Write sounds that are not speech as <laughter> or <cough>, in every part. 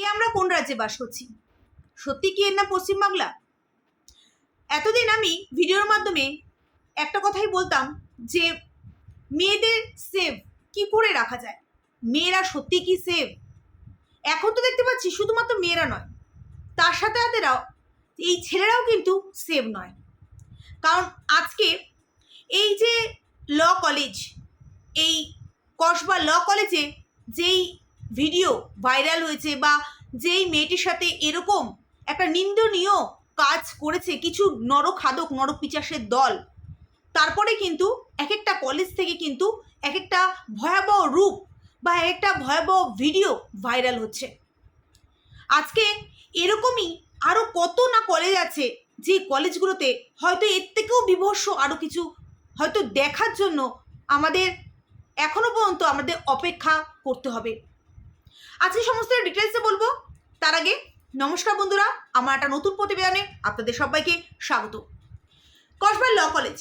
এ আমরা কোন রাজ্যে বাস করছি? সত্যি কি এর নাম পশ্চিমবাংলা? এতদিন আমি ভিডিওর মাধ্যমে একটা কথাই বলতাম যে মেয়েদের সেভ কি করে রাখা যায়? মেয়েরা সত্যি কি সেভ এখন তো দেখতে পাচ্ছি শুধুমাত্র মেয়েরা নয়, তার সাথে সাথেরাও এই ছেলেরাও কিন্তু সেভ নয়। কারণ আজকে এই যে ল কলেজ, এই কসবা ল কলেজে যেই ভিডিও ভাইরাল হয়েছে বা যেই মেয়েটির সাথে এরকম একটা নিন্দনীয় কাজ করেছে, কিছু নরখাদক নরপিচাসের দল, তারপরে কিন্তু এক একটা কলেজ থেকে কিন্তু এক একটা ভয়াবহ রূপ বা এক একটা ভয়াবহ ভিডিও ভাইরাল হচ্ছে। আজকে এরকমই আরও কত না কলেজ আছে যে কলেজগুলোতে হয়তো এর থেকেও বিভৎস আরও কিছু হয়তো দেখার জন্য আমাদের এখনও পর্যন্ত আমাদের অপেক্ষা করতে হবে। আজকে সমস্ত ডিটেলসে বলব। তার আগে, নমস্কার বন্ধুরা, আমার একটা নতুন প্রতিবেদনে আপনাদের সবাইকে স্বাগত। কসবার ল কলেজ।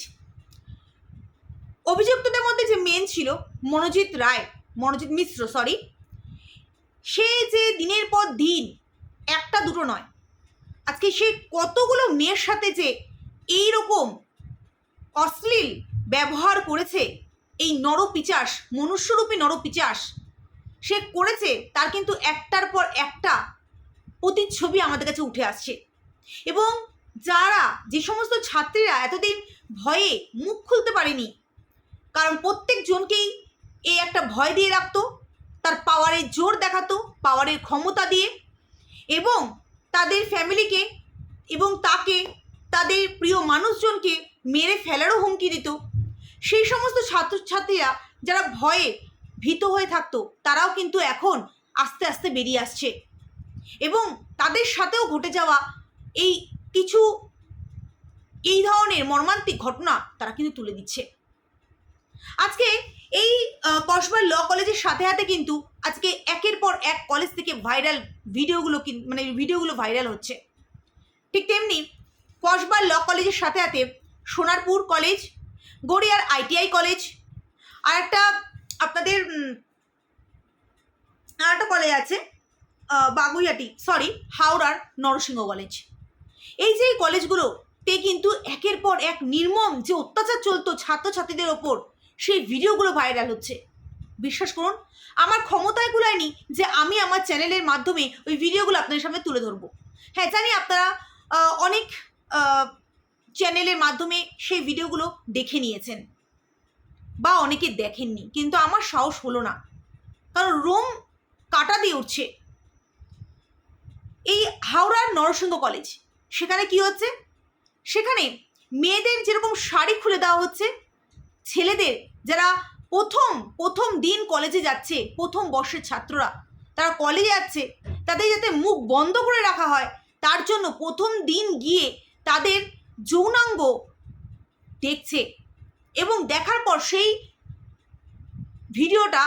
অভিযুক্তদের মধ্যে যে মেন ছিল, মনোজিৎ রায়, মনোজিৎ মিশ্র সরি সে যে দিনের পর দিন একটা দুটো নয়, আজকে সে কতগুলো মেয়ের সাথে যে এই রকম অশ্লীল ব্যবহার করেছে, এই নরপিচাস, মনুষ্যরূপী নরপিচাস সে করেছে, তার কিন্তু একটার পর একটা প্রতিচ্ছবি আমাদের কাছে উঠে আসছে। এবং যারা, যে সমস্ত ছাত্রীরা এতদিন ভয়ে মুখ খুলতে পারেনি, কারণ প্রত্যেকজনকেই এই একটা ভয় দিয়ে রাখতো, তার পাওয়ারের জোর দেখাতো, পাওয়ারের ক্ষমতা দিয়ে, এবং তাদের ফ্যামিলিকে এবং তাকে, তাদের প্রিয় মানুষজনকে মেরে ফেলারও হুমকি দিত। সেই সমস্ত ছাত্রছাত্রীরা যারা ভয়ে ভীত হয়ে থাকতো, তারাও কিন্তু এখন আস্তে আস্তে বেরিয়ে আসছে। এবং তাদের সাথেও ঘটে যাওয়া এই কিছু, এই ধরনের মর্মান্তিক ঘটনা তারা কিন্তু তুলে দিচ্ছে। আজকে এই কসবার ল কলেজের সাথে সাথে কিন্তু আজকে একের পর এক কলেজ থেকে ভাইরাল ভিডিওগুলো মানে ভিডিওগুলো ভাইরাল হচ্ছে। ঠিক তেমনি কসবার ল কলেজের সাথে সাথে সোনারপুর কলেজ, গড়িয়ার আইটিআই কলেজ, আর একটা আপনাদের উম, আর একটা কলেজ আছে বাগুইয়াটি সরি হাওড়ার নরসিংহ কলেজ এই যে এই কলেজগুলোতে কিন্তু একের পর এক নির্মম যে অত্যাচার চলতো ছাত্রছাত্রীদের ওপর সেই ভিডিওগুলো ভাইরাল হচ্ছে। বিশ্বাস করুন আমার ক্ষমতায় কুলায়নি যে আমি আমার চ্যানেলের মাধ্যমে ওই ভিডিওগুলো আপনাদের সামনে তুলে ধরবো। হ্যাঁ জানি আপনারা অনেক চ্যানেলের মাধ্যমে সেই ভিডিওগুলো দেখে নিয়েছেন। বা অনেকে দেখেননি, কিন্তু আমার সাহস হলো না। কারণ রোম কাটা দিয়ে উঠছে। এই হাওড়ার নরসিংহ কলেজ সেখানে কি হচ্ছে? সেখানে মেয়েদের যেরকম শাড়ি খুলে দেওয়া হচ্ছে, ছেলেদের যারা প্রথম প্রথম দিন কলেজে যাচ্ছে, প্রথম বর্ষের ছাত্ররা, তারা কলেজে যাচ্ছে, তাদের যাতে মুখ বন্ধ করে রাখা হয়, তার জন্য প্রথম দিন গিয়ে তাদের যৌনাঙ্গ দেখছে। এবং দেখার পর সেই ভিডিওটা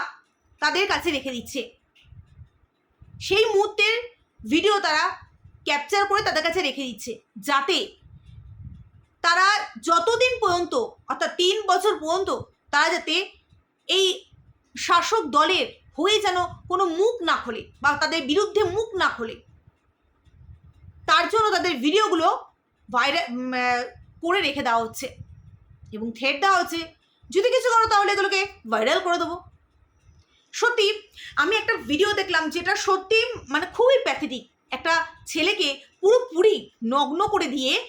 তাদের কাছে রেখে দিচ্ছে। সেই মুহূর্তের ভিডিও তারা ক্যাপচার করে তাদের কাছে রেখে দিচ্ছে, যাতে তারা যতদিন পর্যন্ত, অর্থাৎ তিন বছর পর্যন্ত তারা যাতে এই শাসক দলের হয়ে যেন কোনো মুখ না খোলে বা তাদের বিরুদ্ধে মুখ না খোলে, তার জন্য তাদের ভিডিওগুলো ভাইরাল করে রেখে দেওয়া হচ্ছে। এবং থ্রেড দেওয়া হচ্ছে যদি কিছু করো তাহলে এগুলোকে ভাইরাল করে দেবো। সত্যি, আমি একটা ভিডিও দেখলাম যেটা সত্যি মানে খুবই প্যাথেটিক একটা ছেলেকে পুরোপুরি নগ্ন করে দিয়ে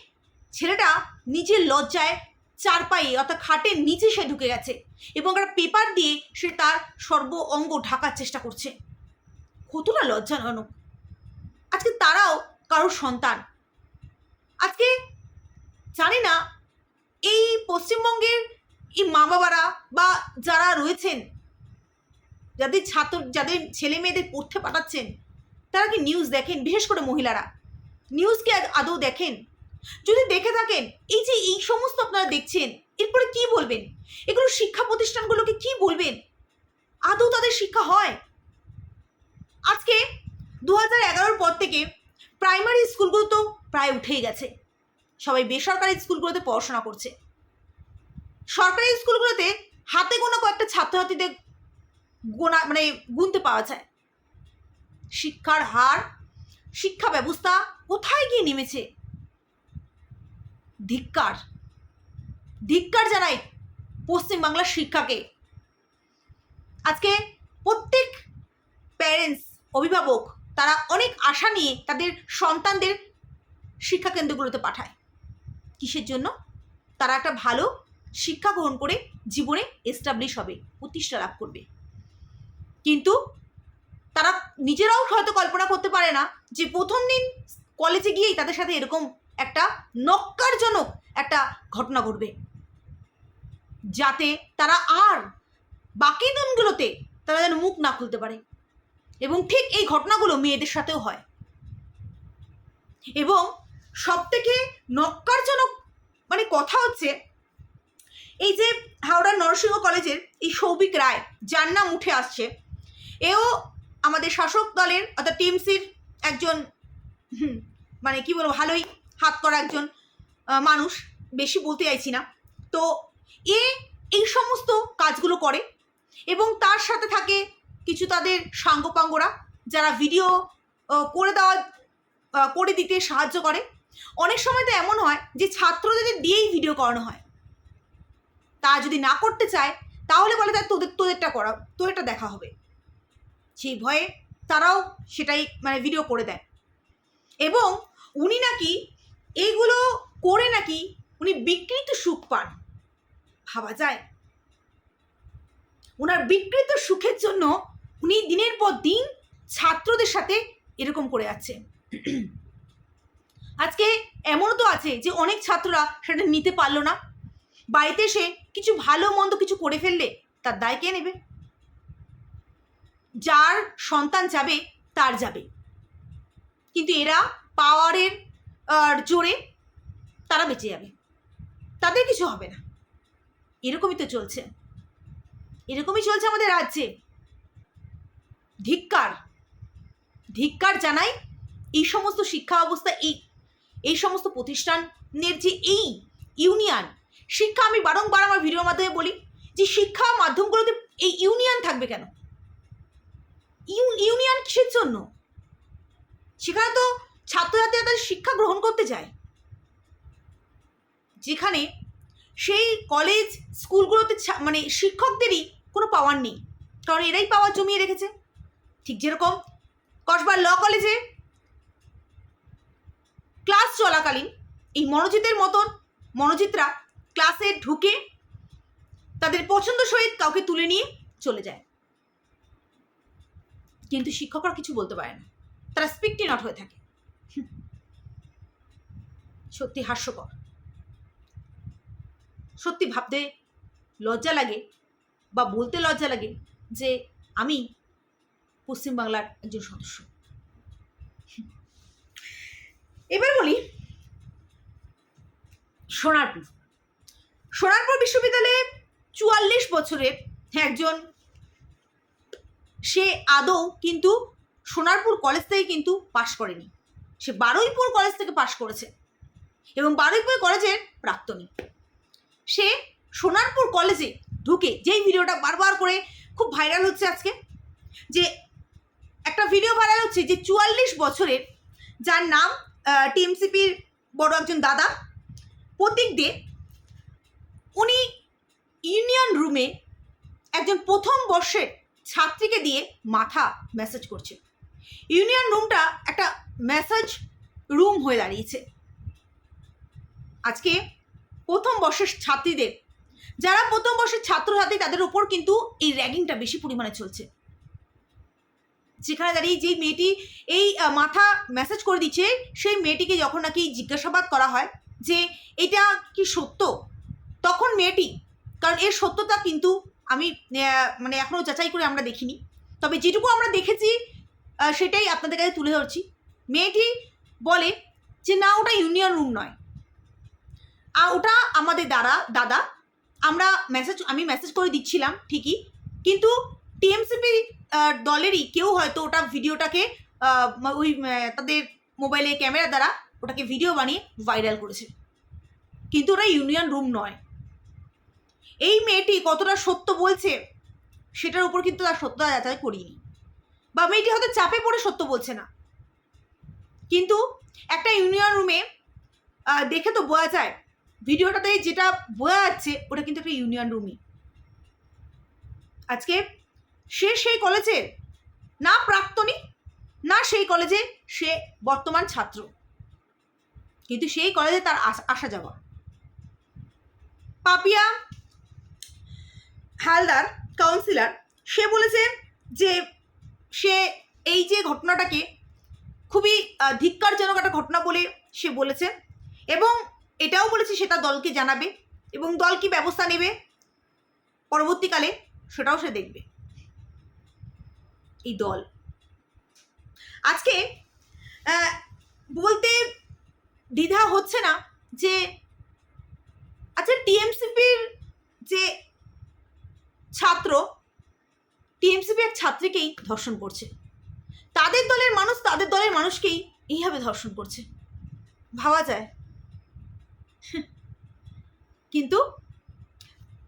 ছেলেটা নিজের লজ্জায় চার পায়ে অর্থাৎ খাটের নিচে সে ঢুকে গেছে এবং একটা পেপার দিয়ে সে তার সর্ব অঙ্গ ঢাকার চেষ্টা করছে। কতটা লজ্জাজনক। আজকে তারাও কারোর সন্তান। আজকে জানি না এই পশ্চিমবঙ্গের এই মা বাবারা বা যারা রয়েছেন, যাদের ছাত্র, যাদের ছেলে মেয়েদের পড়তে পাঠাচ্ছেন, তারা কি নিউজ দেখেন? বিশেষ করে মহিলারা। নিউজকে আদৌ দেখেন? যদি দেখে থাকেন, এই যে এই সমস্ত আপনারা দেখছেন, এরপরে কি বলবেন? এগুলো শিক্ষা প্রতিষ্ঠানগুলোকে কি বলবেন? আদৌ তাদের শিক্ষা হয়? আজকে দু হাজার পর থেকে প্রাইমারি স্কুলগুলো তো প্রায় উঠেই গেছে। সবাই বেসরকারি স্কুলগুলোতে পড়াশোনা করছে। সরকারি স্কুলগুলোতে হাতে গোনা কয়েকটা ছাত্রছাত্রীদের গোনা মানে গুনতে পাওয়া যায়। শিক্ষার হার, শিক্ষা ব্যবস্থা কোথায় গিয়ে নেমেছে? ধিক্কার। ধিক্কার জানাই পশ্চিমবাংলার শিক্ষাকে। আজকে প্রত্যেক প্যারেন্টস অভিভাবক, তারা অনেক আশা নিয়ে তাদের সন্তানদের শিক্ষা কেন্দ্রগুলোতে পাঠায়। কিসের জন্য? তারা একটা ভালো শিক্ষা গ্রহণ করে জীবনে এস্টাবলিশ হবে, প্রতিষ্ঠা লাভ করবে। কিন্তু তারা নিজেরাও হয়তো কল্পনা করতে পারে না যে প্রথম দিন কলেজে গিয়েই তাদের সাথে এরকম একটা নক্কারজনক একটা ঘটনা ঘটবে। যাতে তারা আর বাকি দিনগুলোতে তারা যেন মুখ না খুলতে পারে। এবং ঠিক এই ঘটনাগুলো মেয়েদের সাথেও হয়। এবং সব থেকে নক্কারজনক মানে কথা হচ্ছে এই যে হাওড়ার নরসিংহ কলেজের এই সৌভিক রায়, যার নাম উঠে আসছে, এও আমাদের শাসক দলের অর্থাৎ টিএমসির একজন মানে কি বলব, ভালোই হাত করা একজন মানুষ, বেশি বলতে চাইছি না। তো এ এই সমস্ত কাজগুলো করে এবং তার সাথে থাকে কিছু তাদের সাঙ্গপাঙ্গরা, যারা ভিডিও করে দেওয়া করে দিতে সাহায্য করে। অনেক সময় তো এমন হয় যে ছাত্রদের দিয়েই ভিডিও করানো হয়। তা যদি না করতে চায়, তাহলে বলে তাই তোদের, তোদেরটা করা তোদেরটা দেখা হবে। সেই ভয়ে তারাও সেটাই মানে ভিডিও করে দেয়। এবং উনি নাকি এইগুলো করে নাকি উনি বিকৃত সুখ পান। ভাবা যায়। ওনার বিকৃত সুখের জন্য উনি দিনের পর দিন ছাত্রদের সাথে এরকম করে যাচ্ছে আজকে এমনও তো আছে যে অনেক ছাত্ররা সেটা নিতে পারল না। বাড়িতে এসে কিছু ভালো মন্দ কিছু করে ফেললে তার দায় কে নেবে? যার সন্তান যাবে, তার যাবে। কিন্তু এরা পাওয়ারের জোরে তারা বেঁচে যাবে। তাদের কিছু হবে না। এরকমই তো চলছে। এরকমই চলছে আমাদের রাজ্যে। ধিক্কার। ধিক্কার জানাই এই সমস্ত শিক্ষা অবস্থা এই এই সমস্ত প্রতিষ্ঠানের যে এই ইউনিয়ন, শিক্ষা আমি বারংবার আমার ভিডিওর মাধ্যমে বলি যে শিক্ষা মাধ্যমগুলোতে এই ইউনিয়ন থাকবে কেন? ইউ- ইউনিয়ন কিসের জন্য? সেখানে তো ছাত্রছাত্রীরা তাদের শিক্ষা গ্রহণ করতে যায় যেখানে সেই কলেজ স্কুলগুলোতে মানে শিক্ষকদেরই কোনো পাওয়ার নেই। কারণ এরাই পাওয়ার জমিয়ে রেখেছে। ঠিক যেরকম কসবার ল কলেজে ক্লাস চলাকালীন এই মনোজিতের মতন মনোজিতরা ক্লাসে ঢুকে তাদের পছন্দ সহিত কাউকে তুলে নিয়ে চলে যায়। কিন্তু শিক্ষকরা কিছু বলতে পারে না। তারা স্পিকটি নট হয়ে থাকে। সত্যি হাস্যকর। সত্যি ভাবতে লজ্জা লাগে বা বলতে লজ্জা লাগে যে আমি পশ্চিমবাংলার একজন সদস্য। এবার বলি, সোনারপুর। সোনারপুর বিশ্ববিদ্যালয়ে চুয়াল্লিশ বছরের একজন, সে আদৌ কিন্তু সোনারপুর কলেজ থেকে কিন্তু পাশ করেনি। সে বারুইপুর কলেজ থেকে পাশ করেছে এবং বারুইপুর কলেজের প্রাক্তনী। সে সোনারপুর কলেজে ঢুকে যেই ভিডিওটা বারবার করে খুব ভাইরাল হচ্ছে আজকে, যে একটা ভিডিও ভাইরাল হচ্ছে যে চুয়াল্লিশ বছরের যার নাম টিএমসিপির বড় একজন দাদা। প্রতীক দে উনি ইউনিয়ন রুমে একজন প্রথম বর্ষের ছাত্রীকে দিয়ে মাথা মেসেজ করছে। ইউনিয়ন রুমটা একটা মেসেজ রুম হয়ে দাঁড়িয়েছে। আজকে প্রথম বর্ষের ছাত্রীদের, যারা প্রথম বর্ষের ছাত্রছাত্রী, তাদের উপর কিন্তু এই র্যাগিংটা বেশি পরিমাণে চলছে। যেখানে দাঁড়িয়ে যেই মেয়েটি এই মাথা মেসেজ করে দিচ্ছে, সেই মেয়েটিকে যখন নাকি জিজ্ঞাসাবাদ করা হয় যে, এটা কি সত্য? তখন মেয়েটি, কারণ এর সত্যতা কিন্তু আমি মানে এখনও যাচাই করে আমরা দেখিনি। তবে যেটুকু আমরা দেখেছি সেটাই আপনাদের কাছে তুলে ধরছি। মেয়েটি বলে যে, না, ওটা ইউনিয়ন রুম নয়। আর ওটা আমাদের দাদা দাদা, আমরা মেসেজ আমি মেসেজ করে দিচ্ছিলাম ঠিকই, কিন্তু টিএমসিপি দলেরই কেউ হয়তো ওটা ভিডিওটাকে ওই তাদের মোবাইলে ক্যামেরা দ্বারা ওটাকে ভিডিও বানিয়ে ভাইরাল করেছে। কিন্তু ওটা ইউনিয়ন রুম নয়। এই মেয়েটি কতটা সত্য বলছে, সেটার উপর কিন্তু তার সত্যতা যাচাই করিনি। বা মেয়েটি হয়তো চাপে পড়ে সত্য বলছে না। কিন্তু একটা ইউনিয়ন রুমে দেখে তো বোঝা যায়, ভিডিওটাতে যেটা বোঝা যাচ্ছে, ওটা কিন্তু একটা ইউনিয়ন রুমই। আজকে সে সেই কলেজের না প্রাক্তনী, না সেই কলেজে সে বর্তমান ছাত্র। কিন্তু সেই কলেজে তার আস- যাওয়া। পাপিয়া হালদার কাউন্সিলর সে বলেছে যে সে এই যে ঘটনাটাকে খুবই ধিক্কারজনক একটা ঘটনা বলে সে বলেছে এবং এটাও বলেছে সে তার দলকে জানাবে এবং দল কি ব্যবস্থা নেবে, পরবর্তীকালে সেটাও সে দেখবে। এই দল। আজকে বলতে দ্বিধা হচ্ছে না যে আচ্ছা টিএমসিপির যে ছাত্র, টিএমসিপি এক ছাত্রীকেই ধর্ষণ করছে। তাদের দলের মানুষ তাদের দলের মানুষকেই এইভাবে ধর্ষণ করছে। ভাবা যায়। কিন্তু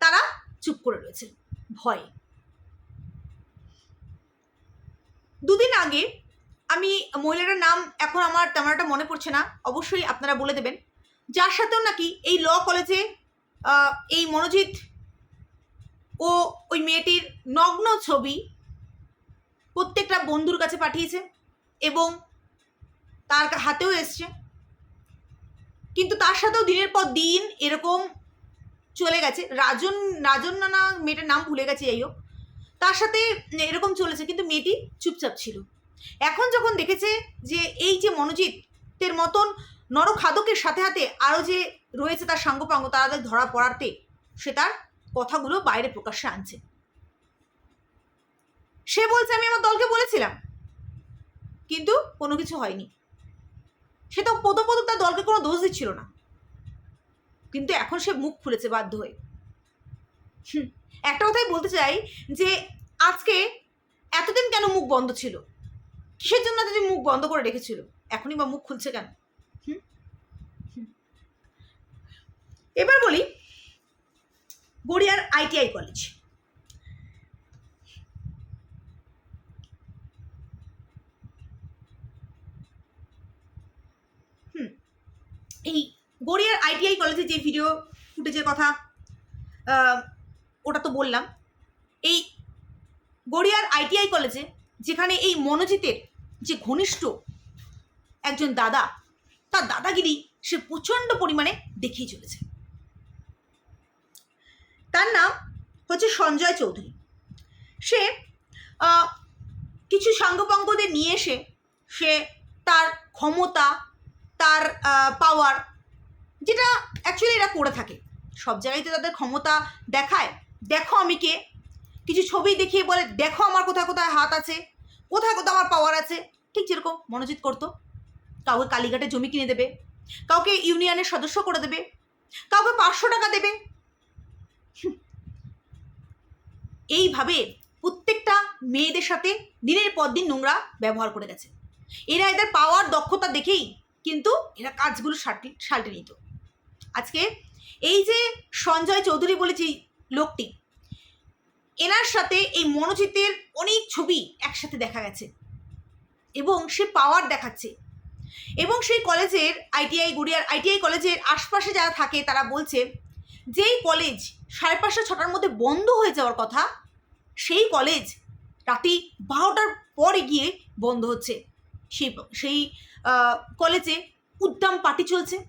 তারা চুপ করে রয়েছে। ভয়ে। দুদিন আগে আমি মহিলাটার নাম এখন আমার তেমন একটা মনে পড়ছে না। অবশ্যই আপনারা বলে দেবেন। যার সাথেও নাকি এই ল কলেজে এই মনোজিৎ ও ওই মেয়েটির নগ্ন ছবি প্রত্যেকটা বন্ধুর কাছে পাঠিয়েছে এবং তার হাতেও এসছে। কিন্তু তার সাথেও দিনের পর দিন এরকম চলে গেছে। রাজন রাজন নানা মেয়েটার নাম ভুলে গেছে, যাই হোক। তার সাথে এরকম চলেছে, কিন্তু মেয়েটি চুপচাপ ছিল। এখন যখন দেখেছে যে এই যে মনোজিতের মতন নরখাদকের সাথে সাথে আরও যে রয়েছে তার সাঙ্গপাঙ্গ তাদের ধরা পড়াতে, সে তার কথাগুলো বাইরে প্রকাশ্যে আনছে। সে বলছে, আমি আমার দলকে বলেছিলাম, কিন্তু কোনো কিছু হয়নি। সে তো প্রথম প্রথম তার দলকে কোনো দোষ দিচ্ছিল না। কিন্তু এখন সে মুখ খুলেছে বাধ্য হয়ে। একটা কথাই বলতে চাই যে আজকে এতদিন কেন মুখ বন্ধ ছিল? কিসের জন্য যদি মুখ বন্ধ করে রেখেছিল? এখনই বা মুখ খুলছে কেন? হুম? হুম। এবার বলি গড়িয়ার আইটিআই কলেজ। হুম। এই গড়িয়ার আইটিআই কলেজে যে ভিডিও ফুটেজের কথা ওটা তো বললাম। এই গড়িয়ার আইটিআই কলেজে, যেখানে এই মনোজিতের যে ঘনিষ্ঠ একজন দাদা, তার দাদাগিরি সে প্রচণ্ড পরিমাণে দেখিয়ে চলেছে। তার নাম হচ্ছে সঞ্জয় চৌধুরী। সে কিছু সাঙ্গপাঙ্গদের নিয়ে এসে, সে তার ক্ষমতা, তার পাওয়ার যেটা অ্যাকচুয়ালি এরা করে থাকে। সব জায়গায় তো তাদের ক্ষমতা দেখায়। দেখো আমি কে। কিছু ছবি দেখিয়ে বলে, দেখো আমার কোথায় কোথায় হাত আছে, কোথায় কোথায় আমার পাওয়ার আছে। ঠিক যেরকম মনোজিৎ করতো। কাউকে কালীঘাটে জমি কিনে দেবে, কাউকে ইউনিয়নের সদস্য করে দেবে, কাউকে পাঁচশো টাকা দেবে। এইভাবে প্রত্যেকটা মেয়েদের সাথে দিনের পর দিন নোংরা ব্যবহার করে গেছে। এরা এদের পাওয়ার দক্ষতা দেখেই কিন্তু এরা কাজগুলো সাল্টে সাল্টে নিত। আজকে এই যে সঞ্জয় চৌধুরী বলে যে লোকটি এনার সাথে এই মনোজিতের অনেক ছবি একসাথে দেখা গেছে। এবং সে পাওয়ার দেখাচ্ছে। এবং সেই কলেজের আইটিআই গুড়িয়ার আইটিআই কলেজের আশপাশে যারা থাকে, তারা বলছে, যেই কলেজ সাড়ে পাঁচটা, ছটার মধ্যে বন্ধ হয়ে যাওয়ার কথা, সেই কলেজ রাতে বারোটার পরে গিয়ে বন্ধ হচ্ছে। সেই সেই কলেজে উদ্দাম পার্টি চলছে,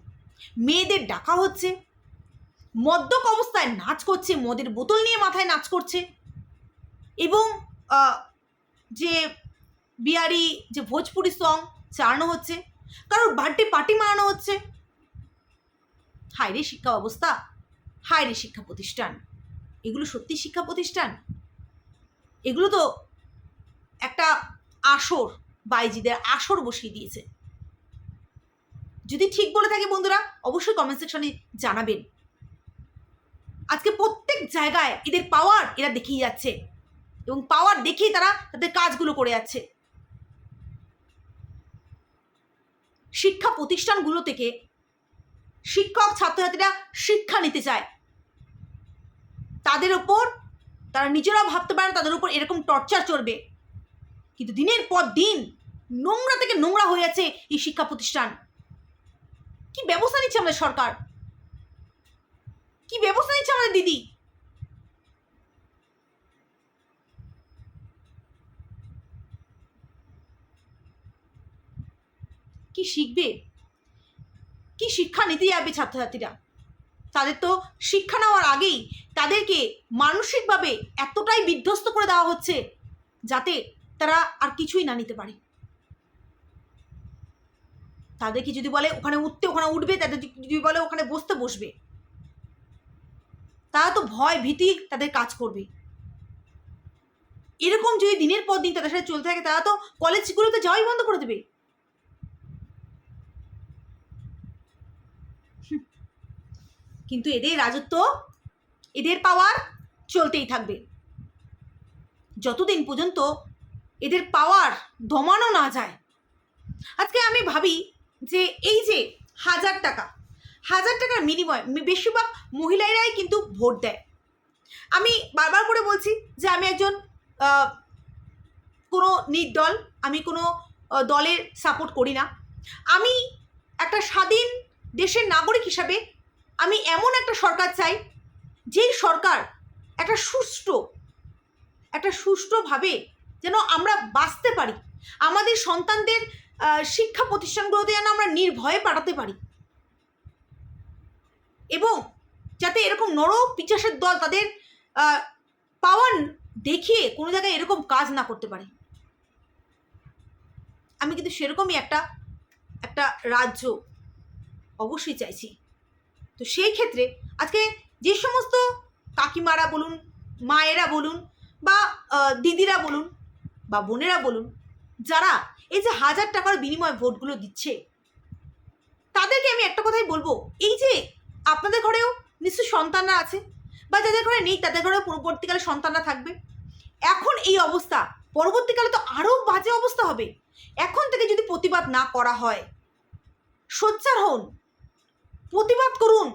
মেয়েদের ডাকা হচ্ছে মদ্যক অবস্থায় নাচ করছে, মদের বোতল নিয়ে মাথায় নাচ করছে। এবং যে বিহারি, যে ভোজপুরি সং চালানো হচ্ছে, কারোর বার্থডে পার্টি মানানো হচ্ছে। হায়রে শিক্ষা ব্যবস্থা, হায়রে শিক্ষা প্রতিষ্ঠান। এগুলো সত্যি শিক্ষা প্রতিষ্ঠান? এগুলো তো একটা আসর, বাইজিদের আসর বসিয়ে দিয়েছে। যদি ঠিক বলে থাকে বন্ধুরা, অবশ্যই কমেন্ট সেকশনে জানাবেন। আজকে প্রত্যেক জায়গায় এদের পাওয়ার এরা দেখিয়ে যাচ্ছে। এবং পাওয়ার দেখিয়ে তারা তাদের কাজগুলো করে যাচ্ছে। শিক্ষা প্রতিষ্ঠানগুলো থেকে শিক্ষক ছাত্রছাত্রীরা শিক্ষা নিতে চায়। তাদের ওপর তারা নিজেরাও ভাবতে পারে তাদের উপর এরকম টর্চার চলবে। কিন্তু দিনের পর দিন নোংরা থেকে নোংরা হয়ে যাচ্ছে এই শিক্ষা প্রতিষ্ঠান। কি ব্যবস্থা নিচ্ছে আমাদের সরকার? কি ব্যবস্থা নিচ্ছে আমাদের দিদি? কি শিখবে? কি শিক্ষা নিতে যাবে ছাত্রছাত্রীরা? তাদের তো শিক্ষা নেওয়ার আগেই তাদেরকে মানসিকভাবে এতটাই বিধ্বস্ত করে দেওয়া হচ্ছে যাতে তারা আর কিছুই না নিতে পারে। তাদেরকে যদি বলে ওখানে উঠতে, ওখানে উঠবে, তাদের যদি বলে ওখানে বসতে, বসবে। তারা তো ভয় ভীতি তাদের কাজ করবে। এরকম যদি দিনের পর দিন তাদের সাথে চলতে থাকে, তারা তো কলেজগুলোতে যাওয়াই বন্ধ করে দেবে। কিন্তু এদের রাজত্ব, এদের পাওয়ার চলতেই থাকবে। যতদিন পর্যন্ত এদের পাওয়ার দমানো না যায়। আজকে আমি ভাবি যে এই যে হাজার টাকা হাজার টাকার বিনিময় বেশিরভাগ মহিলারাই কিন্তু ভোট দেয়। আমি বারবার করে বলছি যে আমি একজন কোনো নির্দল আমি কোনো দলের সাপোর্ট করি না। আমি একটা স্বাধীন দেশের নাগরিক হিসাবে আমি এমন একটা সরকার চাই, যেই সরকার একটা সুষ্ঠু, একটা সুষ্ঠুভাবে যেন আমরা বাঁচতে পারি। আমাদের সন্তানদের শিক্ষা প্রতিষ্ঠানগুলোতে যেন আমরা নির্ভয়ে পাঠাতে পারি। এবং যাতে এরকম নর পিচাসের দল তাদের পাওয়ার দেখিয়ে কোনো জায়গায় এরকম কাজ না করতে পারে। আমি কিন্তু সেরকমই একটা একটা রাজ্য অবশ্যই চাইছি। তো সেই ক্ষেত্রে আজকে যে সমস্ত কাকিমারা বলুন, মায়েরা বলুন বা দিদিরা বলুন বা বোনেরা বলুন, যারা এই যে হাজার টাকার বিনিময়ে ভোটগুলো দিচ্ছে, তাদেরকে আমি একটা কথাই বলব, এই যে আপনাদের ঘরেও নিশ্চয়ই সন্তানরা আছে, বা যাদের ঘরে নেই তাদের ঘরেও পরবর্তীকালে সন্তানরা থাকবে। এখন এই অবস্থা, পরবর্তীকালে তো আরও বাজে অবস্থা হবে। এখন থেকে যদি প্রতিবাদ না করা হয়, সোচ্চার হন, প্রতিবাদ করুন।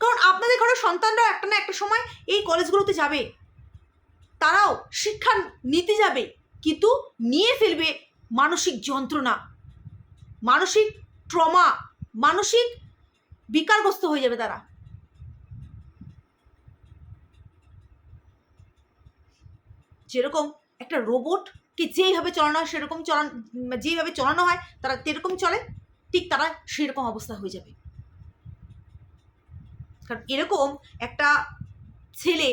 কারণ আপনাদের ঘরের সন্তানরাও একটা না একটা সময় এই কলেজগুলোতে যাবে। তারাও শিক্ষা নিতে যাবে, কিন্তু নিয়ে ফেলবে মানসিক যন্ত্রণা, মানসিক ট্রমা, মানসিক বিকারগ্রস্ত হয়ে যাবে তারা। যেরকম একটা রোবটকে যেইভাবে চালানো হয় সেরকম চলান, যেইভাবে চালানো হয় তারা যেরকম চলে, ঠিক তারা সেরকম অবস্থা হয়ে যাবে। কারণ এরকম একটা ছেলে,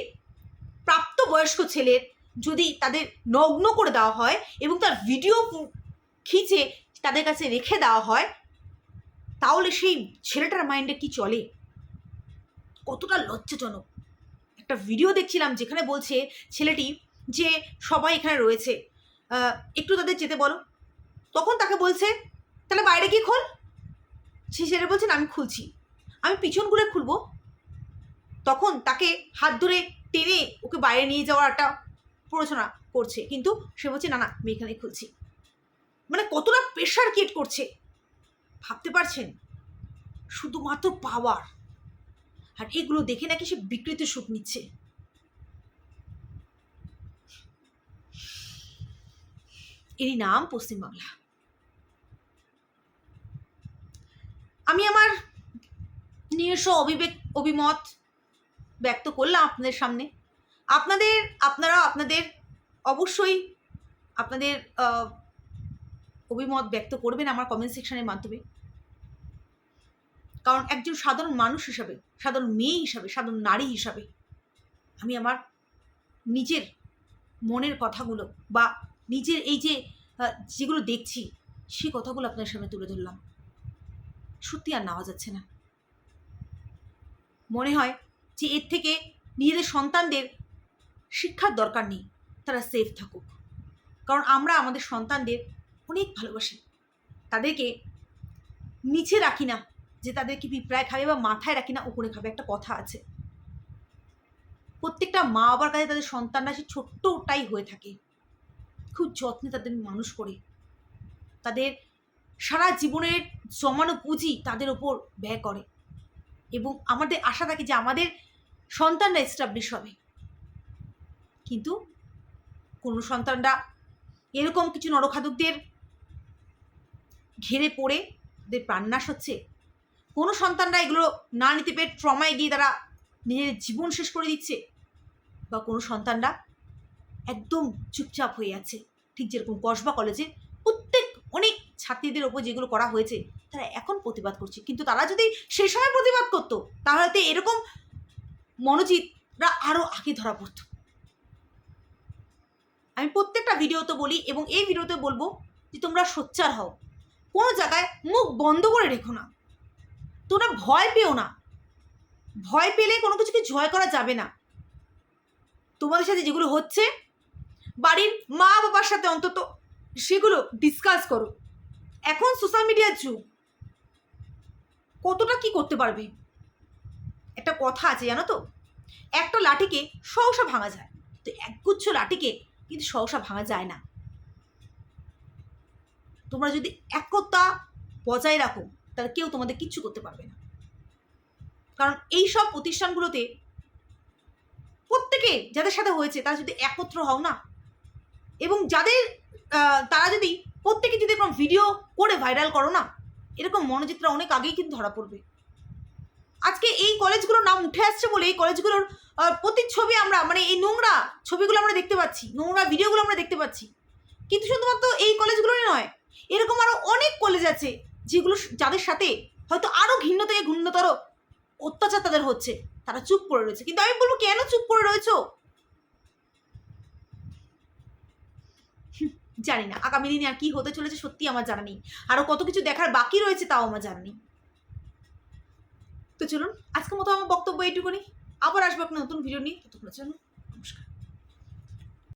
প্রাপ্তবয়স্ক ছেলের যদি তাদের নগ্ন করে দেওয়া হয় এবং তার ভিডিও খিচে তাদের কাছে রেখে দেওয়া হয় তাহলে সেই ছেলেটার মাইন্ডে কি চলে? কতটা লজ্জাজনক। একটা ভিডিও দেখছিলাম যেখানে বলছে ছেলেটি যে সবাই এখানে রয়েছে। একটু তাদের যেতে বলো। তখন তাকে বলছে, তাহলে বাইরে গিয়ে খোল। সে ছেলে বলছেন আমি খুলছি। আমি পিছন ঘুরে খুলবো। তখন তাকে হাত ধরে টেনে ওকে বাইরে নিয়ে যাওয়ার একটা প্ররোচনা করছে। কিন্তু সে বলছে, না না, আমি এখানেই খুলছি। মানে কতটা প্রেশার ক্রিয়েট করছে। ভাবতে পারছেন? শুধুমাত্র পাওয়ার আর এগুলো দেখে নাকি সে বিকৃত সুখ নিচ্ছে। এরই নাম পশ্চিমবাংলা। আমি আমার নিজস্ব অভিবেক, অভিমত ব্যক্ত করলাম আপনাদের সামনে। আপনাদের, আপনারা আপনাদের অবশ্যই আপনাদের অভিমত ব্যক্ত করবেন আমার কমেন্ট সেকশনের মাধ্যমে। কারণ একজন সাধারণ মানুষ হিসাবে, সাধারণ মেয়ে হিসাবে, সাধারণ নারী হিসাবে আমি আমার নিজের মনের কথাগুলো বা নিজের এই যে যেগুলো দেখছি সেই কথাগুলো আপনার সামনে তুলে ধরলাম। সত্যি আর নেওয়া যাচ্ছে না। মনে হয় যে এর থেকে নিজেদের সন্তানদের শিক্ষার দরকার নেই, তারা সেফ থাকুক। কারণ আমরা আমাদের সন্তানদের অনেক ভালোবাসি। তাদেরকে নিচে রাখি না। যে তাদেরকে পিঁপড়ায় খাবে বা মাথায় রাখি না, উপরে খাবে। একটা কথা আছে। প্রত্যেকটা মা বাবার কাছে তাদের সন্তানরা সে ছোট্টটাই হয়ে থাকে। খুব যত্নে তাদের মানুষ করে। তাদের সারা জীবনের জমানো পুঁজি তাদের ওপর ব্যয় করে। এবং আমাদের আশা থাকে যে আমাদের সন্তানরা এস্টাবলিশ হবে। কিন্তু কোনো সন্তানরা এরকম কিছু নরখাদকদের ঘেরে পড়ে ওদের প্রাণনাশ হচ্ছে কোনো সন্তানরা এগুলো না নিতে পেরে ট্রমায় গিয়ে তারা নিজেদের জীবন শেষ করে দিচ্ছে বা কোনো সন্তানরা একদম চুপচাপ হয়ে আছে। ঠিক যেরকম কসবা কলেজে প্রত্যেক অনেক ছাত্রীদের ওপর যেগুলো করা হয়েছে, তারা এখন প্রতিবাদ করছে। কিন্তু তারা যদি সেই সময় প্রতিবাদ করতো, তাহলে তো এরকম মনোজিতরা আরও আগে ধরা পড়তো। আমি প্রত্যেকটা ভিডিওতে বলি এবং এই ভিডিওতে বলব যে তোমরা সোচ্চার হও। কোনো জায়গায় মুখ বন্ধ করে রেখো না। তোমরা ভয় পেও না। ভয় পেলে কোনো কিছুকে জয় করা যাবে না। তোমাদের সাথে যেগুলো হচ্ছে, বাড়ির মা বাবার সাথে অন্তত সেগুলো ডিসকাস করো। এখন সোশ্যাল মিডিয়ার যুগ। কতটা কি করতে পারবে? একটা কথা আছে জানো তো? একটা লাঠিকে সহসা ভাঙা যায়। তো একগুচ্ছ লাঠিকে কিন্তু সহসা ভাঙা যায় না। তোমরা যদি একতা বজায় রাখো তাহলে কেউ তোমাদের কিচ্ছু করতে পারবে না। কারণ এই সব প্রতিষ্ঠানগুলোতে প্রত্যেকে যাদের সাথে হয়েছে, তারা যদি একত্র হও না, এবং যাদের তারা যদি প্রত্যেকে যদি এরকম ভিডিও করে ভাইরাল করো না, এরকম মনোজিতরা অনেক আগেই কিন্তু ধরা পড়বে। আজকে এই কলেজগুলোর নাম উঠে আসছে বলে এই কলেজগুলোর প্রতিচ্ছবি আমরা মানে এই নোংরা ছবিগুলো আমরা দেখতে পাচ্ছি, নোংরা ভিডিওগুলো আমরা দেখতে পাচ্ছি। কিন্তু শুধুমাত্র এই কলেজগুলোই নয়, এরকম আরও অনেক কলেজ আছে যেগুলো যাদের সাথে হয়তো আরও ঘৃণ্য থেকে ঘৃণ্যতর অত্যাচার তাদের হচ্ছে, তারা চুপ করে রয়েছে। কিন্তু আমি বলব, কেন চুপ করে রয়েছো? <laughs> জানি না, আগামী দিনে আর কি হতে চলেছে সত্যি আমার জানা নেই। আরও কত কিছু দেখার বাকি রয়েছে তাও আমার জানা নেই। তো চলুন, আজকের মতো আমার বক্তব্য এইটুকুনি। আবার আসব একটা নতুন ভিডিও নিয়ে। ততক্ষণের জন্য নমস্কার।